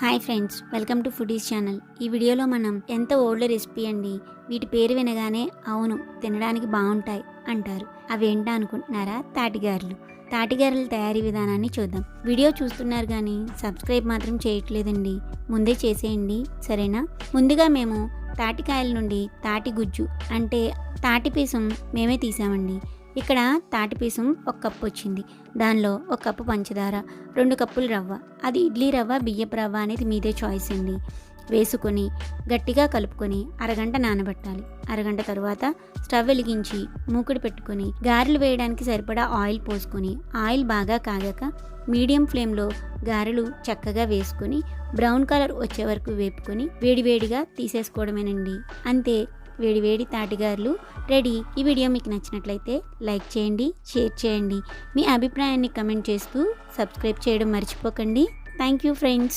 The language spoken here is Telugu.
Hi friends welcome to foodies channel. ఈ వీడియోలో మనం ఎంత ఓల్డ్ రెసిపీ అండి? వీటి పేరు వినగానే అవును తినడానికి బాగుంటాయి అంటారు. అవేంటా అనుకుంటున్నారా? తాటిగారులు. తాటిగారుల తయారీ విధానాన్ని చూద్దాం. వీడియో చూస్తున్నారు కానీ సబ్స్క్రైబ్ మాత్రం చేయట్లేదండి. ముందే చేసేయండి సరేనా? ముందుగా మేము తాటికాయల నుండి తాటి గుజ్జు అంటే తాటి పీసం మేమే తీసామండి. ఇక్కడ తాటిపీసం ఒక కప్పు వచ్చింది. దానిలో ఒక కప్పు పంచదార రెండు కప్పులు రవ్వ. అది ఇడ్లీ రవ్వ బియ్యపు రవ్వ అనేది మీదే చాయిస్ అండి. వేసుకొని గట్టిగా కలుపుకొని అరగంట నానబెట్టాలి. అరగంట తర్వాత స్టవ్ వెలిగించి మూకుడు పెట్టుకొని గారెలు వేయడానికి సరిపడా ఆయిల్ పోసుకొని ఆయిల్ బాగా కాగాక మీడియం ఫ్లేమ్లో గారెలు చక్కగా వేసుకొని బ్రౌన్ కలర్ వచ్చే వరకు వేపుకొని వేడివేడిగా తీసేసుకోవడమేనండి. అంతే వేడివేడి తాటిగారులు రెడీ. ఈ వీడియో మీకు నచ్చినట్లయితే లైక్ చేయండి షేర్ చేయండి. మీ అభిప్రాయాన్ని కమెంట్ చేస్తూ సబ్స్క్రైబ్ చేయడం మర్చిపోకండి. Thank you friends.